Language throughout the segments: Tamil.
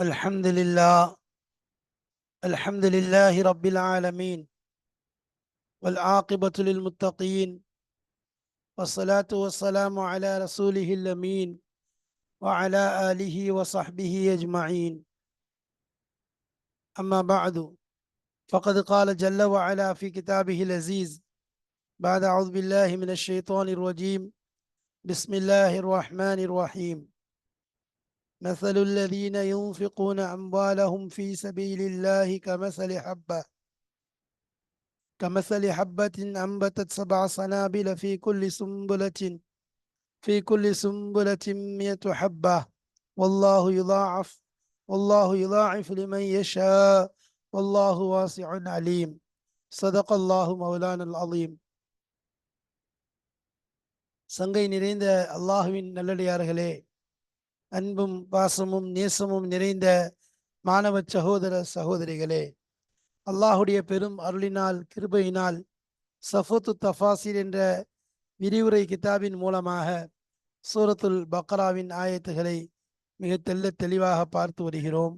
الحمد لله الحمد لله رب العالمين والعاقبة للمتقين والصلاة والسلام على رسوله الأمين وعلى آله وصحبه أجمعين. أما بعد فقد قال جل وعلا في كتابه العزيز بعد أعوذ بالله من الشيطان الرجيم بسم الله الرحمن الرحيم. مثل الذين ينفقون أموالهم في سبيل الله كمثل حبة كمثل حبة أنبتت سبع سنابل في كل سنبلة في كل سنبلة مئة حبة والله يضاعف والله يضاعف لمن يشاء والله واسع عليم صدق الله مولانا العظيم சங்கை நிறைந்த அல்லாஹுவின் நல்லடியார்களே அன்பும் பாசமும் நேசமும் நிறைந்த மாணவ சகோதர சகோதரிகளே அல்லாஹுடைய பெரும் அருளினால் கிருபையினால் சஃபத்து தஃபாசிர் என்ற விரிவுரை கிதாபின் மூலமாக சூரத்துல் பக்ராவின் ஆயத்துகளை மிக தெல்ல தெளிவாக பார்த்து வருகிறோம்.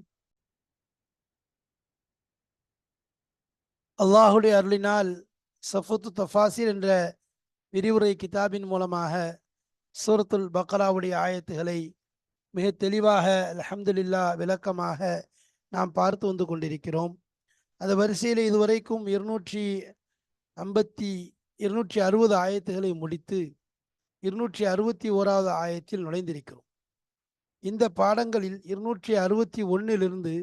அல்லாஹுடைய அருளினால் சஃபத்து தஃபாசிர் என்ற விரிவுரை கிதாபின் மூலமாக சூரத்துல் பக்ராவுடைய ஆயத்துகளை மிக தெளிவாக அலமதுல்லா விளக்கமாக நாம் பார்த்து வந்து கொண்டிருக்கிறோம். அந்த வரிசையில் இதுவரைக்கும் இருநூற்றி ஐம்பத்தி இருநூற்றி அறுபது ஆயத்துகளை முடித்து இருநூற்றி அறுபத்தி ஓராவது ஆயத்தில் நுழைந்திருக்கிறோம். இந்த பாடங்களில் இருநூற்றி அறுபத்தி ஒன்றிலிருந்து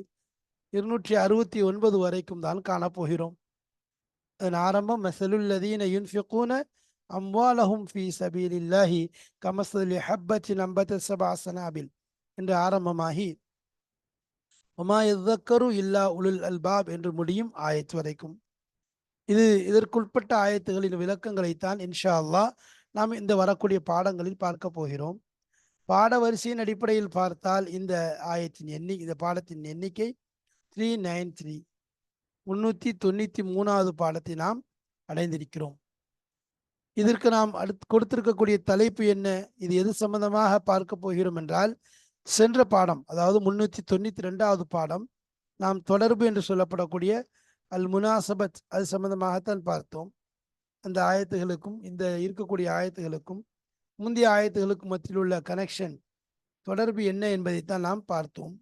இருநூற்றி அறுபத்தி ஒன்பது வரைக்கும் தான் காணப்போகிறோம். அதன் ஆரம்பம் மசலுல்லதீன யுன்ஃபிகூன அம்வாலஹும் ஃபி சபீலில்லாஹி கமசலி ஹப்பத்தின் அம்பத்த சபாசனாபில் என்று ஆரம்பமாகி ஒமா எதக்கரு இல்லா உலுல் அல்பாப் என்று முடியும் ஆயத்து வரைக்கும். இது இதற்குட்பட்ட ஆயத்துகளின் விளக்கங்களைத்தான் இன்ஷா அல்லா நாம் இந்த வரக்கூடிய பாடங்களில் பார்க்க போகிறோம். பாட வரிசையின் அடிப்படையில் பார்த்தால் இந்த ஆயத்தின் எண்ணி இந்த பாடத்தின் எண்ணிக்கை த்ரீ நைன் த்ரீ முன்னூற்றி தொண்ணூற்றி மூணாவது பாடத்தை நாம் அடைந்திருக்கிறோம். இதற்கு நாம் அடுத்து கொடுத்திருக்கக்கூடிய தலைப்பு என்ன? இது எது சம்பந்தமாக பார்க்க போகிறோம் என்றால் சென்ற பாடம் அதாவது முன்னூற்றி தொண்ணூற்றி ரெண்டாவது பாடம் நாம் தொடர்பு என்று சொல்லப்படக்கூடிய அல் முனாசபத் அது சம்பந்தமாகத்தான் பார்த்தோம். அந்த ஆயத்துகளுக்கும் இந்த இருக்கக்கூடிய ஆயத்துகளுக்கும் முந்தைய ஆயத்துகளுக்கும் மத்தியில் உள்ள கனெக்ஷன் தொடர்பு என்ன என்பதைத்தான் நாம் பார்த்தோம்.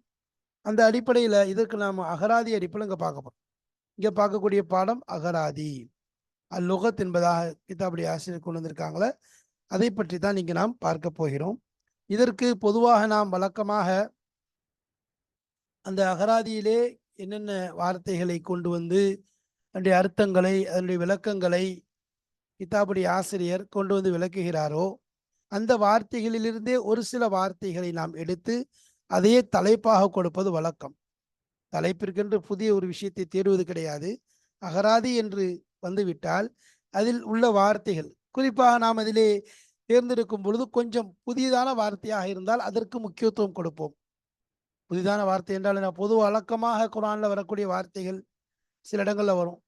அந்த அடிப்படையில் இதற்கு நாம் அகராதி அடிப்படையில் இங்கே பார்க்க போகிறோம் இங்கே பார்க்கக்கூடிய பாடம் அகராதி. அல்லுகத் என்பதாக கிதாபுடைய ஆசிரியர் கொண்டு வந்திருக்காங்களே அதை பற்றி தான் இங்கே நாம் பார்க்க போகிறோம். இதற்கு பொதுவாக நாம் வழக்கமாக அந்த அகராதியிலே என்னென்ன வார்த்தைகளை கொண்டு வந்து அதனுடைய அர்த்தங்களை அதனுடைய விளக்கங்களை கிதாபுடைய ஆசிரியர் கொண்டு வந்து விளக்குகிறாரோ அந்த வார்த்தைகளிலிருந்தே ஒரு சில வார்த்தைகளை நாம் எடுத்து அதையே தலைப்பாக கொடுப்பது வழக்கம். தலைப்பிற்கென்று புதிய ஒரு விஷயத்தை தேடுவது கிடையாது. அகராதி என்று வந்துவிட்டால் அதில் உள்ள வார்த்தைகள் குறிப்பாக நாம் அதிலே தேர்ந்தெடுக்கும் பொழுது கொஞ்சம் புதியதான வார்த்தையாக இருந்தால் அதற்கு முக்கியத்துவம் கொடுப்போம். புதிதான வார்த்தை என்றால் நான் பொது வழக்கமாக குரானில் வரக்கூடிய வார்த்தைகள் சில இடங்களில் வரும்.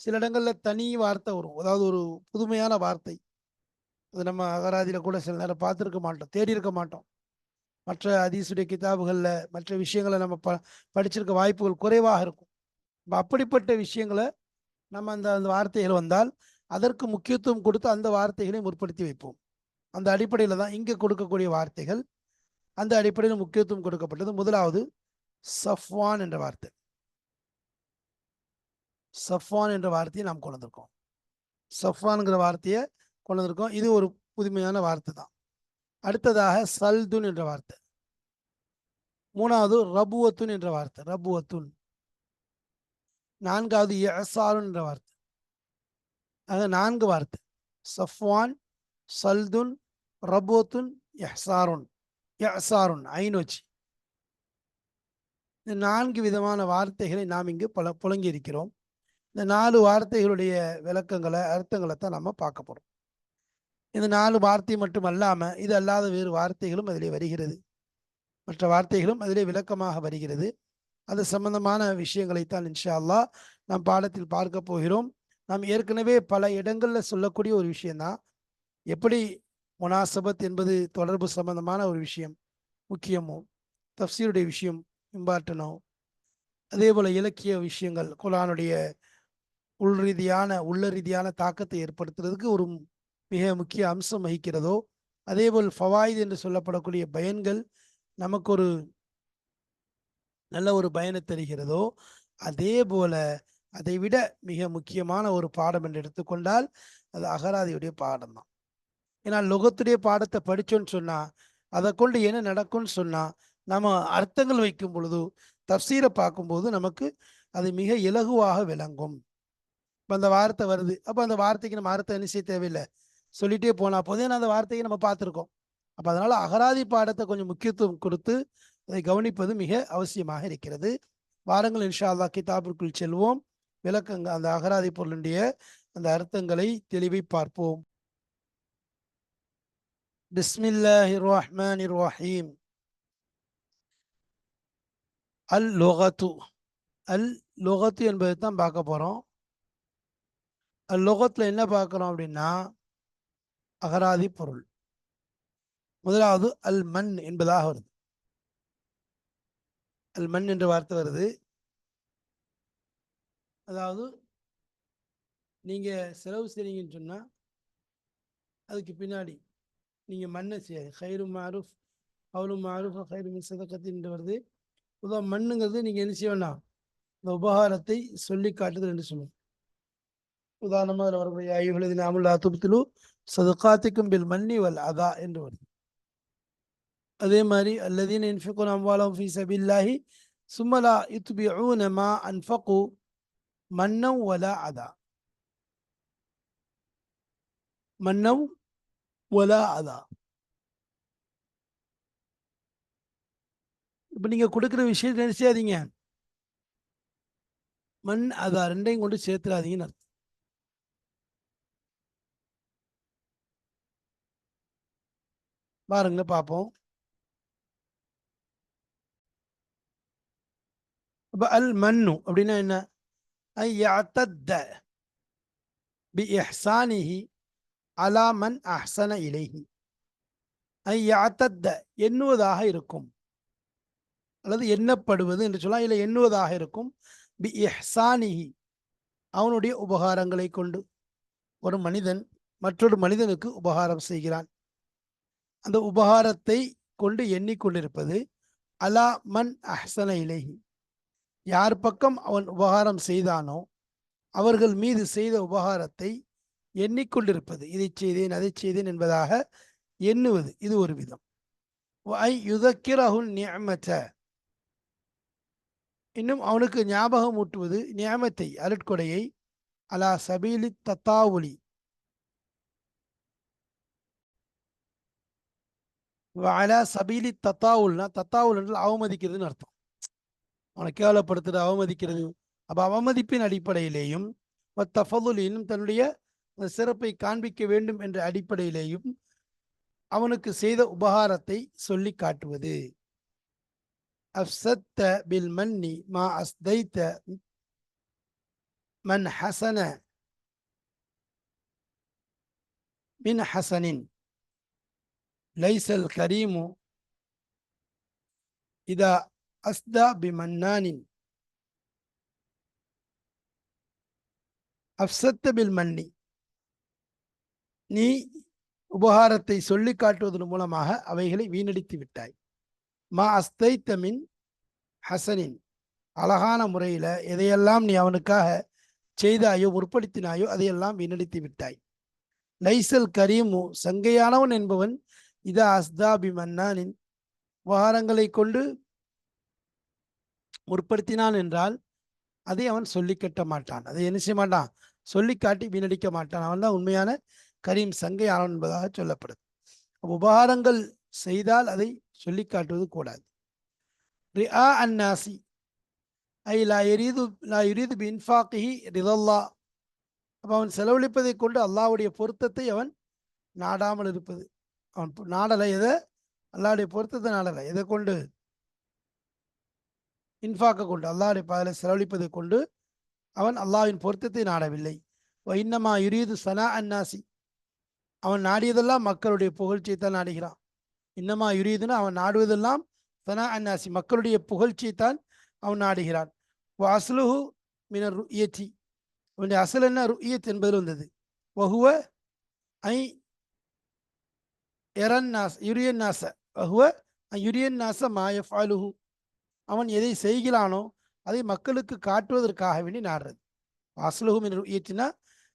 சில இடங்களில் தனி வார்த்தை வரும். அதாவது ஒரு புதுமையான வார்த்தை. அது நம்ம அகராதியில் கூட சில நேரம் பார்த்துருக்க மாட்டோம். தேடி இருக்க மாட்டோம். மற்ற அதிசுடைய கிதாபுகளில் மற்ற விஷயங்களை நம்ம ப படிச்சிருக்க வாய்ப்புகள் குறைவாக இருக்கும். அப்படிப்பட்ட விஷயங்களை நம்ம அந்த அந்த வார்த்தைகள் வந்தால் அதற்கு முக்கியத்துவம் கொடுத்து அந்த வார்த்தைகளை முற்படுத்தி வைப்போம். அந்த அடிப்படையில் தான் இங்கே கொடுக்கக்கூடிய வார்த்தைகள் அந்த அடிப்படையில் முக்கியத்துவம் கொடுக்கப்பட்டது. முதலாவது சஃப்வான் என்ற வார்த்தை. சஃப்வான் என்ற வார்த்தையை நாம் கொண்டு வந்திருக்கோம் சஃப்வான்ங்கிற வார்த்தையை கொண்டு வந்திருக்கோம் இது ஒரு புதுமையான வார்த்தை தான். அடுத்ததாக சல்துன் என்ற வார்த்தை. மூணாவது ரபுவத்துன் என்ற வார்த்தை. ரபுவத்துன். நான்காவது எசாருன் என்ற வார்த்தை. ஆக நான்கு வார்த்தை. சஃப்வான் சல்துன் ரபோத்துன் எஹ்சாருன் எஹ்சாருன் ஐன் வச்சு இந்த நான்கு விதமான வார்த்தைகளை நாம் இங்கு பல புழங்கி இருக்கிறோம். இந்த நாலு வார்த்தைகளுடைய விளக்கங்களை அர்த்தங்களை தான் நம்ம பார்க்க போகிறோம் இந்த நாலு வார்த்தை மட்டும் அல்லாமல் இது அல்லாத வேறு வார்த்தைகளும் அதிலே வருகிறது. மற்ற வார்த்தைகளும் அதிலே விளக்கமாக வருகிறது. அது சம்பந்தமான விஷயங்களைத்தான் இன்ஷா அல்லா நாம் பாடத்தில் பார்க்க போகிறோம். நாம் ஏற்கனவே பல இடங்களில் சொல்லக்கூடிய ஒரு விஷயந்தான் எப்படி முனாசபத் என்பது தொடர்பு சம்பந்தமான ஒரு விஷயம் முக்கியமோ? தப்சீருடைய விஷயம் இம்பார்ட்டனோ? அதே போல் இலக்கிய விஷயங்கள் குலானுடைய உள் ரீதியான உள்ள ரீதியான தாக்கத்தை ஏற்படுத்துறதுக்கு ஒரு மிக முக்கிய அம்சம் வகிக்கிறதோ அதேபோல் ஃபவாயித் என்று சொல்லப்படக்கூடிய பயன்கள் நமக்கு ஒரு நல்ல ஒரு பயனை தருகிறதோ அதே போல அதை விட மிக முக்கியமான ஒரு பாடம் என்று எடுத்துக்கொண்டால் அது அகராதியுடைய பாடம் தான் ஏன்னா லொகத்துடைய பாடத்தை படித்தோன்னு சொன்னால் அதை கொண்டு என்ன நடக்கும்னு சொன்னால் நம்ம அர்த்தங்கள் வைக்கும் பொழுது தப்சீரை பார்க்கும்போது நமக்கு அது மிக இலகுவாக விளங்கும். இப்போ அந்த வார்த்தை வருது. அப்போ அந்த வார்த்தைக்கு நம்ம அர்த்தம் என்ன செய்ய தேவையில்லை? சொல்லிகிட்டே போனால் போதே அந்த வார்த்தையை நம்ம பார்த்துருக்கோம். அப்போ அதனால் அகராதி பாடத்தை கொஞ்சம் முக்கியத்துவம் கொடுத்து அதை கவனிப்பது மிக அவசியமாக இருக்கிறது. வாரங்கள் இன்ஷா அல்லா கிதாபிற்குள் செல்வோம். விளக்கங்க அந்த அகராதி பொருளுடைய அந்த அர்த்தங்களை தெளிவை பார்ப்போம். بسم الله الرحمن அல் லொகத்து அல் லொகத்து என்பதை தான் பார்க்க போகிறோம் அல் லொகத்தில் என்ன பார்க்குறோம் அப்படின்னா அகராதி பொருள். முதலாவது அல் மண் என்பதாக வருது. அல் மண் என்ற வார்த்தை வருது. அதாவது நீங்கள் செலவு செய்றீங்கன்னு சொன்னால் அதுக்கு பின்னாடி நீங்க மண்ணை செய்யாது ஹைரு மாரூஃப் அவ்வளோ மாரூஃப் ஹைரு மின் சதக்கத்தின் வருது. உதவ மண்ணுங்கிறது நீங்க என்ன செய்ய வேண்டாம்? இந்த உபகாரத்தை சொல்லி காட்டுதல் என்று சொல்லுவோம் உதாரணமாக அதில் வரக்கூடிய ஐயுகளது நாமுல்லா துப்திலு சதுக்காத்திக்கும் பில் மன்னி வல் அதா என்று வருது. அதே மாதிரி அல்லதீன் இன்ஃபிகுன் அம்வாலம் ஃபி சபில்லாஹி சும்மலா இத்பிஊன ஊனமா அன்ஃபகு மன்னம் வலா அதா. மன்னம் ஒலா அதா இப்போ நீங்க கொடுக்குற விஷயத்தை நினைச்சாதீங்க மண் அதா ரெண்டையும் கொண்டு சேர்த்துடாதீங்கன்னு அர்த்தம். பாருங்க பார்ப்போம். அப்போ அல் மண்ணு அப்படின்னா என்ன? ஐ அத்தத்த பி எஹ்சானிஹி அலா மன் அஹ்சன இலேஹி. ஐயாத்தத்த எண்ணுவதாக இருக்கும். அல்லது எண்ணப்படுவது என்று சொல்லலாம் இல்லை எண்ணுவதாக இருக்கும். பி இஹ்சானிஹி அவனுடைய உபகாரங்களை கொண்டு. ஒரு மனிதன் மற்றொரு மனிதனுக்கு உபகாரம் செய்கிறான். அந்த உபகாரத்தை கொண்டு எண்ணிக்கொண்டிருப்பது அலா மன் அஹ்சன இலேஹி. யார் பக்கம் அவன் உபகாரம் செய்தானோ அவர்கள் மீது செய்த உபகாரத்தை எண்ணிக்கொண்டிருப்பது. இதை செய்தேன் அதை செய்தேன் என்பதாக எண்ணுவது. இது ஒரு விதம். ஐ யுதக்கிரஹுல் இன்னும் அவனுக்கு ஞாபகம் ஊட்டுவது நியமத்தை அருட்கொடையை. அலா சபீலி தத்தாவுலி. அலா சபீலி தத்தாவுல்னா தத்தாவுல் என்றால் அவமதிக்கிறதுன்னு அர்த்தம். அவனை கேவலப்படுத்துறது அவமதிக்கிறது. அப்ப அவமதிப்பின் அடிப்படையிலேயும் தஃபதுலினும் தன்னுடைய சிறப்பை காண்பிக்க வேண்டும் என்ற அடிப்படையிலேயும் அவனுக்கு செய்த உபகாரத்தை சொல்லி காட்டுவது. அப்சத்த பில் மன்னி மா அஸ்தைத்த மன் ஹசன மின் ஹசனின் லைசல் கரீமு இதா அஸ்தா பிமன்னானின் அப்சத்த பில் மன்னி நீ உபகாரத்தை சொல்லி காட்டுவதன் மூலமாக அவைகளை வீணடித்து விட்டாய். மா அஸ்தைத்தமின் ஹசனின். அழகான முறையில் எதையெல்லாம் நீ அவனுக்காக செய்தாயோ முற்படுத்தினாயோ அதையெல்லாம் வீணடித்து விட்டாய். லைசல் கரீமு சங்கையானவன் என்பவன் இதா அஸ்தாபி மன்னானின் உபகாரங்களை கொண்டு முற்படுத்தினான் என்றால் அதை அவன் சொல்லி கட்ட மாட்டான். அதை என்ன செய்ய மாட்டான்? சொல்லி காட்டி வீணடிக்க மாட்டான். அவன் தான் உண்மையான கரீம் சங்கை ஆனவன் என்பதாக சொல்லப்படுது. உபகாரங்கள் செய்தால் அதை சொல்லி காட்டுவது கூடாது. ரிஆ அந்நாசி ஐ லா எரீது லா யுரீது பி இன்ஃபாக்கிஹி ரிதல்லா. அப்போ அவன் செலவழிப்பதை கொண்டு அல்லாவுடைய பொருத்தத்தை அவன் நாடாமல் இருப்பது. அவன் நாடலை எதை? அல்லாவுடைய பொருத்தத்தை நாடலை. எதை கொண்டு? இன்ஃபாக்க கொண்டு அல்லாவுடைய பாதையில் செலவழிப்பதை கொண்டு அவன் அல்லாவின் பொருத்தத்தை நாடவில்லை. இன்னமா யுரீது சனா அன்னாசி. அவன் நாடியதெல்லாம் மக்களுடைய புகழ்ச்சியை தான் நாடுகிறான். இன்னமா யுரியதுன்னு அவன் நாடுவதெல்லாம் தனா அன்னாசி மக்களுடைய புகழ்ச்சியை தான் அவன் நாடுகிறான். அசலுஹு மினர் ருயத்தி. அவனுடைய அசல் என்ன? ருயத் என்பதில் வந்தது. வகுவ ஐ எரன் நாஸ் யுரியன் நாச வகுவ யுரியன் நாச மாயஃப் அலுஹு அவன் எதை செய்கிறானோ அதை மக்களுக்கு காட்டுவதற்காக வேண்டி நாடுறது. அஸ்லுஹு மின் ருயத்தினா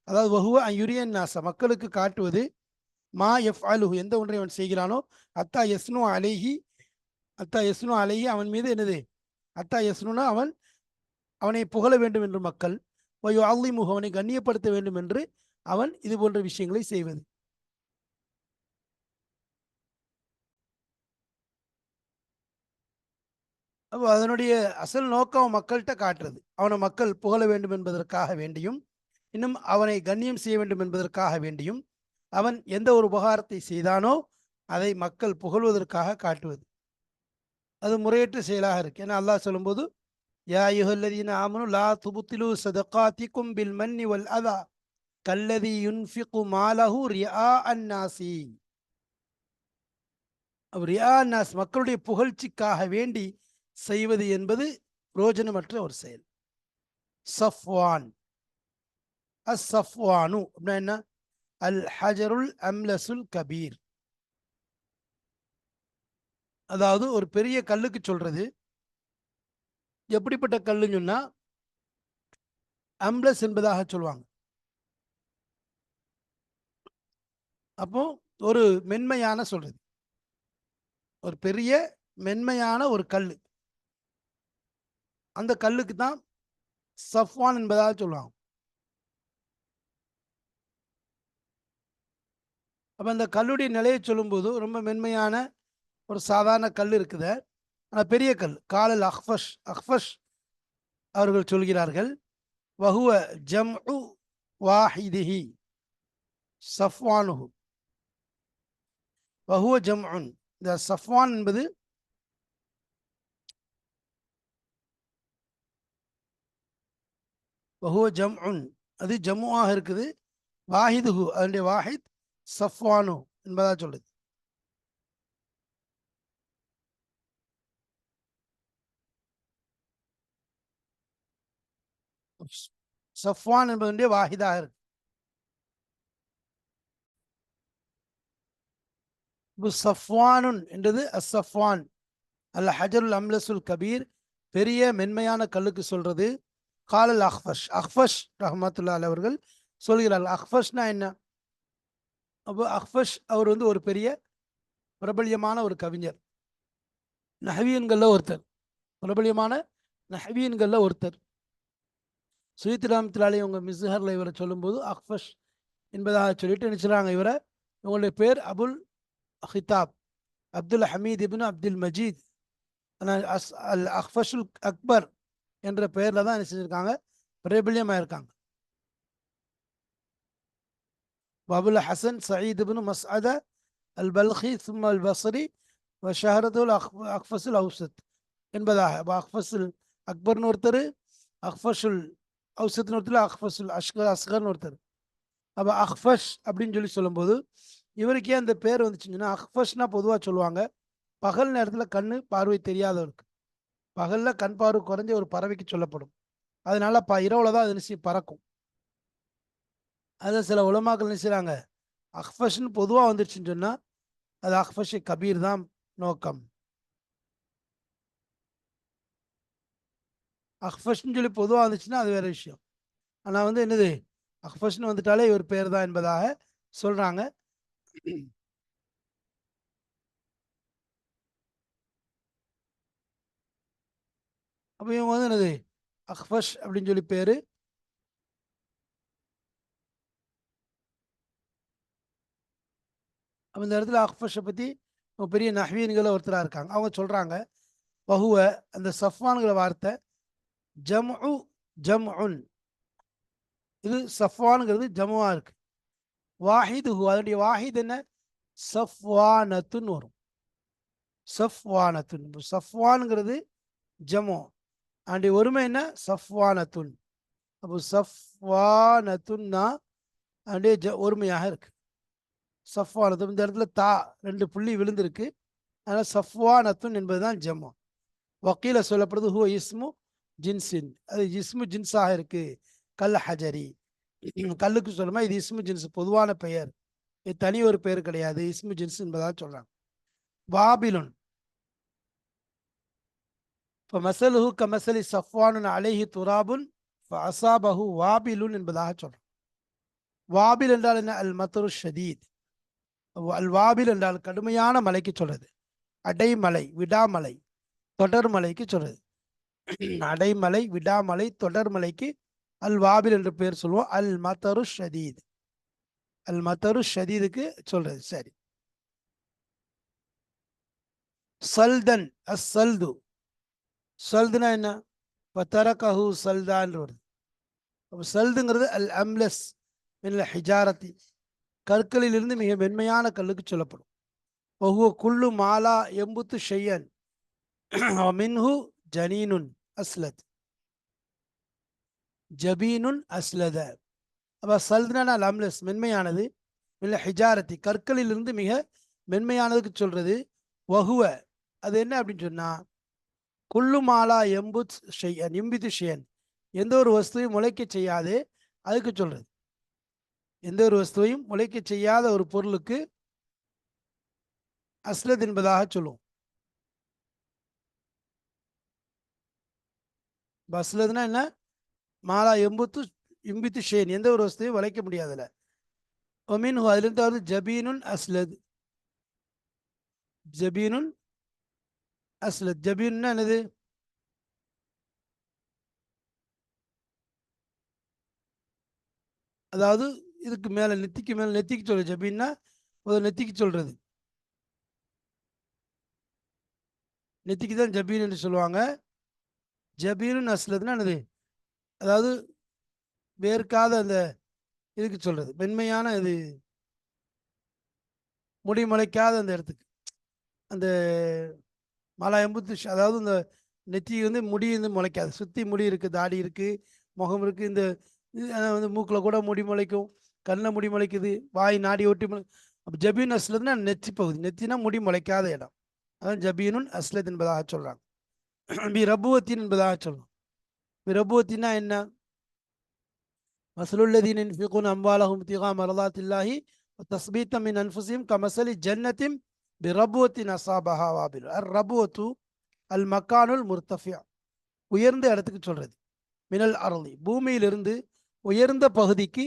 அதாவது வகுவ யுரியன் நாச மக்களுக்கு காட்டுவது மா எஃப் அலுஹு எந்த ஒன்றை அவன் செய்கிறானோ அத்தா எஸ்னு அலேஹி அத்தா எஸ்னு அலேஹி அவன் மீது என்னது? அத்தா எஸ்னுனா அவன் அவனை புகழ வேண்டும் என்று மக்கள் வயோ அல்லிமுக அவனை கண்ணியப்படுத்த வேண்டும் என்று அவன் இது போன்ற விஷயங்களை செய்வது. அப்போ அதனுடைய அசல் நோக்கம் மக்கள்கிட்ட காட்டுறது. அவனை மக்கள் புகழ வேண்டும் என்பதற்காக வேண்டியும் இன்னும் அவனை கண்ணியம் செய்ய வேண்டும் என்பதற்காக வேண்டியும் அவன் எந்த ஒரு உபகாரத்தை செய்தானோ அதை மக்கள் புகழ்வதற்காக காட்டுவது. அது முறையற்ற செயலாக இருக்கு. ஏன்னா அல்லாஹ் சொல்லும்போது யா யுஹல்லதீன ஆமனு லா துபுத்திலு சதகாத்திக்கும் பில் மன்னி வல் அதா கல்லதி யுன்ஃபிகு மாலஹு ரியா அன்னாசி ரியா அன்னாஸ் மக்களுடைய புகழ்ச்சிக்காக வேண்டி செய்வது என்பது புரோஜனமற்ற ஒரு செயல். சஃப்வான். அஸ் சஃப்வானு அப்படின்னா என்ன? அல் ஹஜருல் அம்லசுல் கபீர். அதாவது ஒரு பெரிய கல்லுக்கு சொல்றது. எப்படிப்பட்ட கல்லுன்னு சொன்னா அம்லஸ் என்பதாக சொல்லுவாங்க. அப்போ ஒரு மென்மையான சொல்றது. ஒரு பெரிய மென்மையான ஒரு கல் அந்த கல்லுக்கு தான் சஃப்வான் என்பதாக சொல்லுவாங்க. அப்போ அந்த கல்லுடைய நிலையை சொல்லும்போது ரொம்ப மென்மையான ஒரு சாதாரண கல் இருக்குது. ஆனால் பெரிய கல் காலல் அஹ்ஃபஷ் அஹ்ஃபஷ் அவர்கள் சொல்கிறார்கள் வஹுவ ஜம் வாஹிதிஹி சஃப்வானுஹு. வஹுவ ஜம் இந்த சஃப்வான் என்பது வஹுவ ஜம் அது ஜம்முவாக இருக்குது. வாஹிதுஹு அதனுடைய வாஹித் சஃப்வானு என்பதா சொல்லுது. சஃப்வான் என்பது வாஹிதாக இருக்கு. சஃப்வானுன் என்றது அசஃப்வான். அல்ல ஹஜருல் அம்லசுல் கபீர் பெரிய மென்மையான கல்லுக்கு சொல்றது. காலல் அஹ்ஃபஷ். அஹ்ஃபஷ் ரஹமத்துல்லா அவர்கள் சொல்கிறார்கள். அஹ்ஃபஷ்னா என்ன? அப்போ அஹ்ஃபஷ் அவர் வந்து ஒரு பெரிய பிரபல்யமான ஒரு கவிஞர். நஹவியன்களில் ஒருத்தர். பிரபல்யமான நஹவியன்களில் ஒருத்தர். சுயத்திராமத்திலாலே உங்கள் மிஸ்ஹரில் இவரை சொல்லும்போது அக்ஃபஷ் என்பதாக சொல்லிட்டு நினைச்சுறாங்க இவரை? இவங்களுடைய பேர் Abul Hitab. Abdul Hamid ibn Abdul Majid. As அல் அக்ஃபஷுல் அக்பர் என்ற பெயரில் தான் என்ன செஞ்சுருக்காங்க? பிரபல்யமாக இருக்காங்க Babul Hasan Saeed ibn Masada al Balkhi சும் அல் பஸ்ரி ஷஹரத்துல் அக் அக்ஃபசுல் அவுசத் என்பதாக அக்ஃபசுல் அக்பர்னு ஒருத்தர் அக்ஃபஷுல் அவுசத்னு ஒருத்தர் அக்ஃபசுல் அஷ்கர் அஸ்கர்னு ஒருத்தர் அப்போ அக்ஃபஷ் அப்படின்னு சொல்லி சொல்லும்போது இவருக்கே அந்த பேர் வந்துச்சுன்னா அக்ஃபஷ்னா பொதுவாக சொல்லுவாங்க. பகல் நேரத்தில் கண் பார்வை தெரியாதவருக்கு பகலில் கண் பார்வை குறைஞ்ச ஒரு பறவைக்கு சொல்லப்படும். அதனால ப இரவுல தான் அது நிச்சயம் பறக்கும். அதை சில உலமாக்கள் நினைச்சாங்க அஹ்ஃபஷ்னு பொதுவாக வந்துருச்சுன்னு சொன்னால் அது அஹ்ஃபஷ் கபீர் தான் நோக்கம். அஹ்ஃபஷ்னு சொல்லி பொதுவாக வந்துச்சுன்னா அது வேற விஷயம். ஆனால் வந்து என்னது? அஹ்ஃபஷ்னு வந்துட்டாலே இவர் பேர் தான் என்பதாக சொல்கிறாங்க அப்போ இவங்க வந்து என்னது? அக்ஃபஷ் அப்படின்னு சொல்லி பேர். அப்போ இந்த இடத்துல அக்ஃபஷை பற்றி பெரிய நஹ்வீன்களை ஒருத்தராக இருக்காங்க. அவங்க சொல்கிறாங்க வஹுவ அந்த சஃப்வான்கிற வார்த்தை ஜம் உ ஜம் இது சஃப்வானுங்கிறது ஜமுவா இருக்கு. வாஹிது அதனுடைய வாஹித் என்ன? சஃப்வானத்துன்னு வரும். சஃப்வானத்துன். சஃப்வானுங்கிறது ஜமோ அதனுடைய ஒருமை என்ன? சஃப்வானத்துன். அப்போ சஃப்வானத்துன்னா அதனுடைய ஜ ஒருமையாக இருக்கு. சஃப்வானத்துன் இந்த இடத்துல தா ரெண்டு புள்ளி விழுந்திருக்கு. அதனால் சஃப்வானத்துன் என்பதுதான் ஜம்மு. வக்கீல சொல்லப்படுது ஹூ இஸ்மு ஜின்சின் அது இஸ்மு ஜின்ஸாக இருக்கு. கல் ஹஜரி. கல்லுக்கு சொல்லுமா இது இஸ்மு ஜின்ஸ் பொதுவான பெயர். இது தனி ஒரு பெயர் கிடையாது. இஸ்மு ஜின்ஸ் என்பதாக சொல்றாங்க. வாபிலுன் இப்போ மசலுஹு கமசலி சஃப்வானுன் அலைஹி துராபுன் அசாபஹு வாபிலுன் என்பதாக சொல்றோம் வாபில் என்றால் என்ன? அல் மத்தரு ஷதீத். அல் வாபில் என்றால் கடுமையான மலைக்கு சொல்றது. அடைமலை விடாமலை தொடர்மலைக்கு சொல்றது. அடைமலை விடாமலை தொடர்மலைக்கு அல் வாபில் என்று பெயர் சொல்லுவோம் அல் மத்தரு ஷதீத். அல் மத்தரு ஷதீதுக்கு சொல்றது. சரி. சல்தன் அஸ் சல்து. சல்துனா என்ன? பத்தரகஹு சல்தான்னு வருது. அப்போ சல்துங்கிறது அல் அம்லஸ் மின்ல ஹிஜாரத்தி. கற்களிலிருந்து மிக மென்மையான கல்லுக்கு சொல்லப்படும். ஒஹுவ குல்லு மாலா எம்புத்து ஷெய்யன் மின்ஹு ஜனீனுன் அஸ்லத். ஜபீனுன் அஸ்லத. அப்போ சல்தனா லம்லஸ் மென்மையானது. இல்லை ஹிஜாரத்தி கற்களிலிருந்து மிக மென்மையானதுக்கு சொல்றது வகுவ அது என்ன அப்படின்னு சொன்னால் குல்லு மாலா எம்புத் ஷெய்யன் இம்பித்து ஷெய்யன் எந்த ஒரு வஸ்துவையும் முளைக்க செய்யாது. அதுக்கு சொல்றது. எந்த ஒரு வஸ்துவையும் முளைக்க செய்யாத ஒரு பொருளுக்கு அஸ்லத் என்பதாக சொல்லுவோம். அஸ்லத்னா என்ன? மாலா எம்புத்து இம்பித்து ஷேன். எந்த ஒரு வஸ்துவையும் வளைக்க முடியாதுல. ஒமின் அதுலேருந்து வருது ஜபீனுன் அஸ்லத். ஜபீனுன் அஸ்லத். ஜபீன்னா என்னது? அதாவது இதுக்கு மேலே நெத்திக்கு மேலே நெத்திக்கு சொல்றது ஜபீன்னா முதல் நெத்திக்கு சொல்கிறது நெத்திக்கு தான் ஜபீன் என்று சொல்லுவாங்க. ஜபீனு அஸ்லத்னா என்னது? அதாவது வேர்க்காத அந்த இதுக்கு சொல்கிறது மென்மையான இது. முடி முளைக்காத அந்த இடத்துக்கு. அந்த மலை எம்புத்து அதாவது இந்த நெத்தி வந்து முடி வந்து முளைக்காது சுற்றி முடி இருக்குது தாடி இருக்குது முகம் இருக்குது இந்த வந்து மூக்கில் கூட முடி முளைக்கும் கண்ணில் முடி முளைக்குது வாய் நாடி ஒட்டி முளை அப்போ ஜபீன் அஸ்லத்னா நெத்தி பகுதி நெத்தினா முடி முளைக்காத இடம். அதான் ஜபீனுன் அஸ்லத் என்பதாக சொல்கிறாங்க பி ரபுவத்தின் என்பதாக சொல்லணும் பி ரபுவத்தின்னா என்ன? மசலுல்லதீன் ஃபிகுன் அம்பாலஹும் திகா தில்லாஹி தஸ்பீத்தம் மின் அன்ஃபுசிம் கமசலி ஜன்னத்தின் பி ரபுவத்தின் அசாபஹா வாபில். அர் ரபுவத்து அல் மக்கானுல் முர்த்தஃபியா உயர்ந்த இடத்துக்கு சொல்கிறது மினல் அருளி பூமியிலிருந்து உயர்ந்த பகுதிக்கு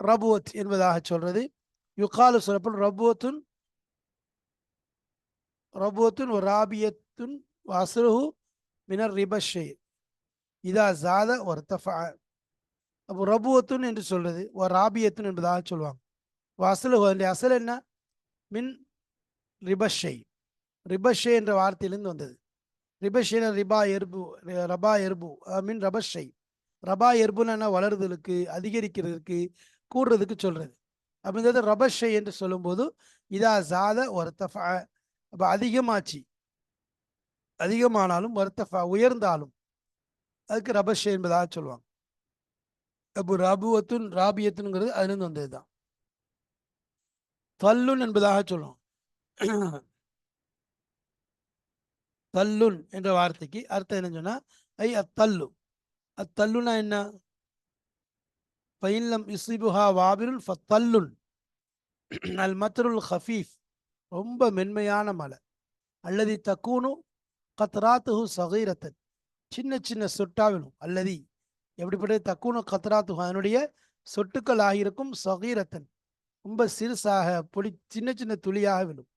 ரபுவத் என்பதாக சொல்றது. யுகாலு சொல்லப்படும் ரபுவத்துன் ரபுவத்துன் ஒரு ராபியத்துன் வசருஹு மினர் ரிபஷே இதா ஜாத ஒரு தஃபா அப்போ ரபுவத்துன் என்று சொல்றது ஒரு ராபியத்துன் என்பதாக சொல்லுவாங்க. அசலுஹு அந்த அசல் என்ன? மின் ரிபஷை ரிபஷே என்ற வார்த்தையிலிருந்து வந்தது. ரிபஷேன ரிபா எர்பு ரபா எர்பு மின் ரபஷை ரபா எர்புன்னு வளருதலுக்கு அதிகரிக்கிறதுக்கு கூடுறதுக்கு சொல்றது. அப்படின்றது ரபஷை என்று சொல்லும்போது இதா ஜாத ஒருத்தஃபா. அப்போ அதிகமாச்சு. அதிகமானாலும் ஒருத்தஃபா உயர்ந்தாலும் அதுக்கு ரபஷை என்பதாக சொல்லுவாங்க. அப்போ ரபுவத்துன் ராபியத்துங்கிறது அதுலேருந்து வந்தது தான் தல்லுன் என்பதாக சொல்லுவோம் தல்லுன் என்ற வார்த்தைக்கு அர்த்தம் என்ன சொன்னால் ஐ அத்தல்லு. அத்தல்லுனா என்ன? பயின்லம் இசிபுஹா வாபிருல் ஃபத்தல்லுன் அல் மத்ருல் ஹஃபீஃப் ரொம்ப மென்மையான மலை. அல்லது தக்கூனு கத்ராத்துஹு சகீரத்தன் சின்ன சின்ன சொட்டாவிலும் அல்லதி எப்படிப்பட்ட தக்கூனு கத்ராத்துஹு அதனுடைய சொட்டுக்கள் ஆகியிருக்கும் சகீரத்தன் ரொம்ப சிறுசாக பொடி சின்ன சின்ன துளியாக விடும்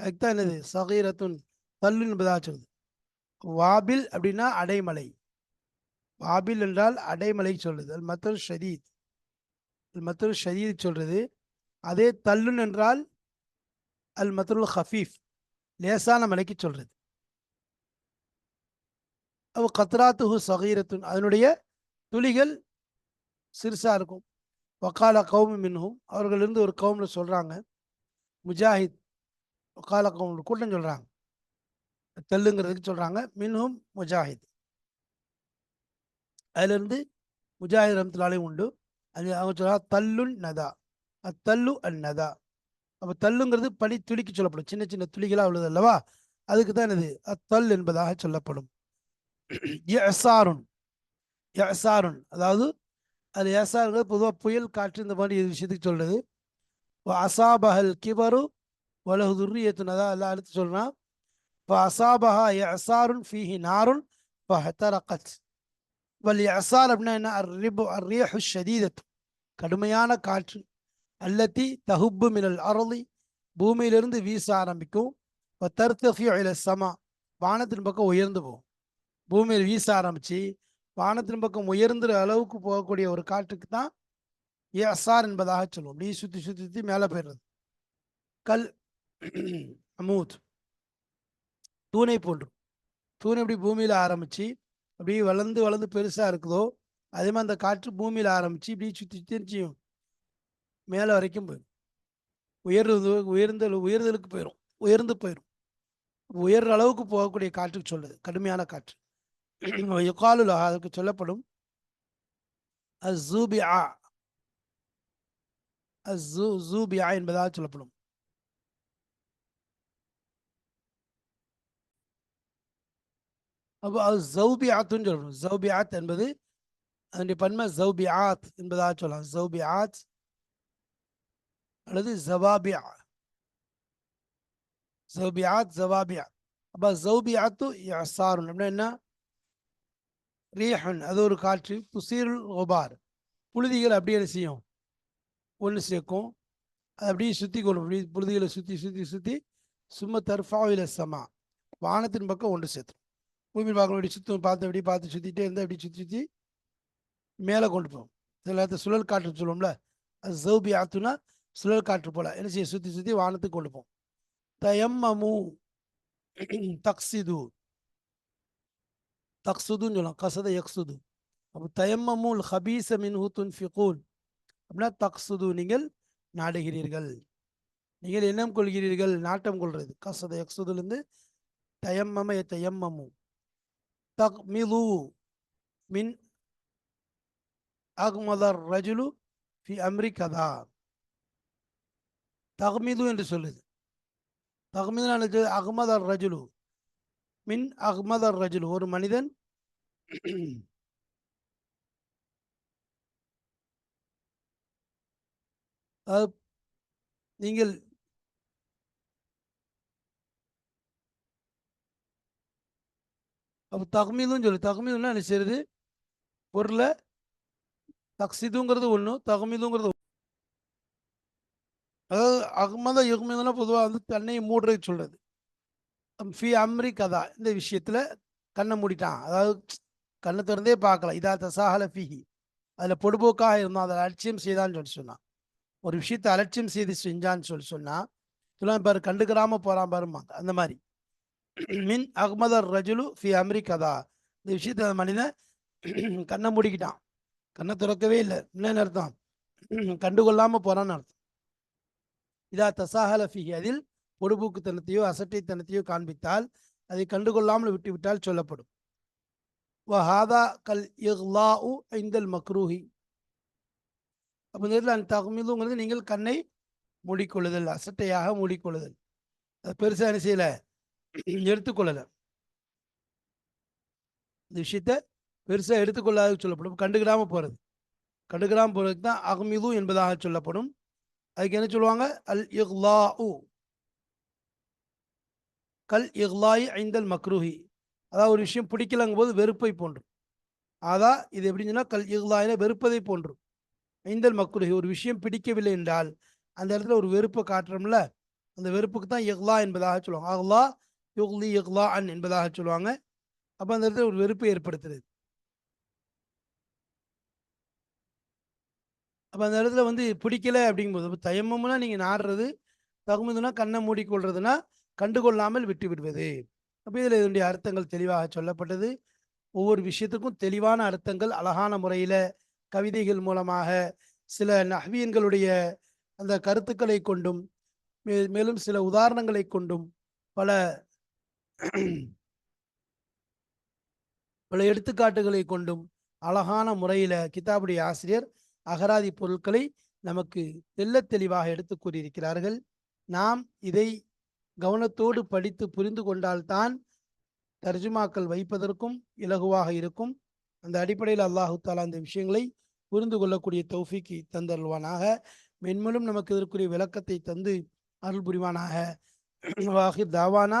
அதுக்கு தான் என்னது? சகீரத்துன் தல்லு என்பதாக சொல்லுது. வாபில் அப்படின்னா அடைமலை. பாபில் என்றால் அடைமலை சொல்றது. அல் மற்றொரு ஷரீத். மற்றொரு ஷரீத் சொல்றது. அதே தல்லுன் என்றால் அல் மத்தருல் ஹஃபீஃப். லேசான மலைக்கு சொல்றது. அவ கத்ராத்துஹு சகீரத்துன். அதனுடைய துளிகள் சிறுசா இருக்கும். வக்கால கௌமி மின்ஹும். அவர்களிருந்து ஒரு கவுமில் சொல்றாங்க. முஜாஹித் வக்கால கவுமில் கூட்டம் சொல்றாங்க. தெல்லுங்கிறதுக்கு சொல்றாங்க. மின்ஹும் முஜாஹித். அதிலிருந்து முஜாஹித் ரம்துலாலையும் உண்டு. அது அவங்க சொல்லா தல்லுன் நதா. அத்தல்லு அன் நதா. அப்போ தள்ளுங்கிறது பனி துளிக்கு சொல்லப்படும். சின்ன சின்ன துளிகளாக உள்ளது அல்லவா? அதுக்கு தான் இது அத்தல் என்பதாக சொல்லப்படும். எசாருன் எசாருன் அதாவது அது எசாருங்கிறது பொதுவாக புயல் காற்று இந்த மாதிரி விஷயத்துக்கு சொல்றது. அசாபஹல் கிபரு வலகு துர்ரியத்துன் அதான் எல்லாம் அடுத்து சொல்றான். இப்போ அசாபஹா எசாருன் ஃபீஹி நாருன் ஃபஹத்தரகத் வல் எசார் அப்படின்னா என்ன அர்ரிபு அர்ரியஹு ஷதீதத் கடுமையான காற்று அல்லத்தி தஹுப்பு மினல் அருளி பூமியிலிருந்து வீச ஆரம்பிக்கும். தர்த்தஃபியோ சமா வானத்தின் பக்கம் உயர்ந்து போகும். பூமியில் வீச ஆரம்பிச்சு வானத்தின் பக்கம் உயர்ந்துற அளவுக்கு போகக்கூடிய ஒரு காற்றுக்கு தான் ஏ அசார் என்பதாக சொல்லுவோம். அப்படியே சுற்றி சுற்றி சுற்றி மேலே போயிடுறது. கல் அமூத். தூணை போன்று. தூணை எப்படி பூமியில் ஆரம்பித்து அப்படியே வளர்ந்து வளர்ந்து பெருசாக இருக்குதோ அதே மாதிரி அந்த காற்று பூமியில் ஆரம்பித்து இப்படி சுற்றி சுற்றி மேலே வரைக்கும் போயிடும் உயர்றது உயர்ந்த உயர்தலுக்கு போயிடும் உயர்ந்து போயிடும் உயர்ற அளவுக்கு போகக்கூடிய காற்றுக்கு சொல்லுது கடுமையான காற்று. யுகாலுல அதுக்கு சொல்லப்படும். அஸ்ஸூபிஆ அஸ்ஸூ ஜூபியா என்பதாக சொல்லப்படும். அப்போ அது ஜௌபியாத்துன்னு சொல்லணும். ஜௌபியாத் என்பது அதனுடைய பன்மை ஜௌபியாத் என்பதாக சொல்லலாம். ஜௌபியாத் அல்லது ஜவாபியா ஜௌபியாத் ஜவாபியா அப்போ ஜௌபியாத்து யசாருன். அப்படின்னா என்ன? ரீஹன். அது ஒரு காற்று. துசீருல் ஒபார். புழுதிகள் அப்படியே என்ன செய்யும்? ஒன்று சேர்க்கும். அது அப்படியே சுற்றி கொள்ளும். அப்படி புழுதிகளை சுற்றி சுற்றி சுற்றி சும்மா தர்ஃபாவில சமா. வானத்தின் பக்கம் ஒன்று சேர்த்துரும். பூமி பார்க்கணும் இப்படி சுற்றும் பார்த்து அப்படி பார்த்து சுற்றிட்டே இருந்தால் இப்படி சுற்றி சுற்றி மேலே கொண்டு போகும். சில நேரத்தில் சுழல் காற்று சொல்லுவோம்ல அது சௌபி ஆத்துனா சுழல் காற்று போல. என்ன செய்ய சுற்றி சுற்றி வானத்துக்கு கொண்டு போகும். தயம்மமு தக்சிது. தக்சுதுன்னு சொல்லலாம் கசத யக்சுது. அப்போ தயம்மமுல் ஹபீச மின்ஹு துன்ஃபிகூன். அப்படின்னா தக்சுது நீங்கள் நாடுகிறீர்கள். நீங்கள் எண்ணம் கொள்கிறீர்கள் நாட்டம் கொள்வது கசத யக்சுதுலேருந்து தயம்மம தயம்மமும் தக்மிது மின் அக்மதர் ரஜுலு ஃபி அம்ரிகதா தகமிது என்று சொல்லுது. தக்மிது அகமதர் ரஜுலு மின் அஹ்மதர் ரஜுலு ஒரு மனிதன் நீங்கள் அப்போ தகுமீதும் சொல்லு. தகுமீதுன்னா என்ன செய்யுது பொருளை தக்சிதுங்கிறது ஒன்று தகுமீதுங்கிறது அதாவது அகமத யுகமீதுனா பொதுவாக வந்து தன்னை மூடுறது சொல்றது. ஃபி அம்ரி கதா இந்த விஷயத்தில் கண்ணை மூடிட்டான். அதாவது கண்ணை திறந்தே பார்க்கல. இதா தசாஹல ஃபிஹி. அதில் பொடுபோக்காக இருந்தோம் அதில் அலட்சியம் செய்தான்னு சொல்லி சொன்னான். ஒரு விஷயத்தை அலட்சியம் செய்து செஞ்சான்னு சொல்லி சொன்னால் சொல்லலாம் பாரு கண்டுக்கிறாம போகிறான் பாருமாங்க அந்த மாதிரி. மின் அஹ்மதர் ரஜுலு ஃபி அமெரிக்கதா இந்த விஷயத்தை மனிதன் கண்ணை மூடிக்கிட்டான். கண்ணை திறக்கவே இல்லை. என்னன்னு அர்த்தம்? கண்டுகொள்ளாமல் போகிறான்னு அர்த்தம். இதா தசாஹல ஃபிஹி அதில் பொடுபூக்குத்தனத்தையோ அசட்டைத்தனத்தையோ காண்பித்தால் அதை கண்டுகொள்ளாமல் விட்டுவிட்டால் சொல்லப்படும். வஹாதா கல் இஹ்லாஉ ஐந்தல் மக்ரூஹி. அப்போ நேரில் அந்த தகுமிதுங்கிறது நீங்கள் கண்ணை மூடிக்கொள்ளுதல் அசட்டையாக மூடிக்கொள்ளுதல். அது பெருசாக என்ன செய்யலை? எடுத்துக்கொள்ளலை. இந்த விஷயத்த பெருசாக எடுத்துக்கொள்ளாத சொல்லப்படும். கண்டுக்கிடாமல் போகிறது கண்டுக்கிடாமல் போகிறதுக்கு தான் அகமிது என்பதாக சொல்லப்படும். அதுக்கு என்ன சொல்லுவாங்க? அல் இஹ்லாஉ. கல் இஹ்லாய் ஐந்தல் மக்ரூஹி. அதாவது ஒரு விஷயம் பிடிக்கலங்கும் போது வெறுப்பை போன்றும். அதான் இது எப்படின்னு சொன்னால் கல் இஹ்லாயில வெறுப்பதை போன்றும். ஐந்தல் மக்ரூஹி ஒரு விஷயம் பிடிக்கவில்லை என்றால் அந்த இடத்துல ஒரு வெறுப்பை காட்டுறோம்ல அந்த வெறுப்புக்கு தான் இஹ்லா என்பதாக சொல்லுவாங்க. அஹ்லா யுக்லி இஹ்லா அன் என்பதாக சொல்லுவாங்க. அப்போ அந்த இடத்துல ஒரு வெறுப்பை ஏற்படுத்துறது. அப்போ அந்த இடத்துல வந்து பிடிக்கல அப்படிங்கும்போது தயமம்னா நீங்கள் நாடுறது தகுந்ததுனா கண்ணை மூடிக்கொள்றதுனா கண்டுகொள்ளாமல் விட்டு விடுவது அப்போ இதில் இதனுடைய அர்த்தங்கள் தெளிவாக சொல்லப்பட்டது. ஒவ்வொரு விஷயத்துக்கும் தெளிவான அர்த்தங்கள் அழகான முறையில் கவிதைகள் மூலமாக சில நஹ்வீன்களுடைய அந்த கருத்துக்களை கொண்டும் மே மேலும் சில உதாரணங்களை கொண்டும் பல பல எடுத்துக்காட்டுகளை கொண்டும் அழகான முறையில கிதாபுடைய ஆசிரியர் அகராதி பொருட்களை நமக்கு தெல்ல தெளிவாக எடுத்து கூறியிருக்கிறார்கள். நாம் இதை கவனத்தோடு படித்து புரிந்து கொண்டால்தான் தர்ஜுமாக்கள் வைப்பதற்கும் இலகுவாக இருக்கும். அந்த அடிப்படையில் அல்லாஹு தாலா அந்த விஷயங்களை புரிந்து கொள்ளக்கூடிய தௌஃபிக்கு தந்தருள்வானாக. மென்மேலும் நமக்கு இதற்குரிய விளக்கத்தை தந்து அருள் புரிவானாக. வாஹிர் தாவானா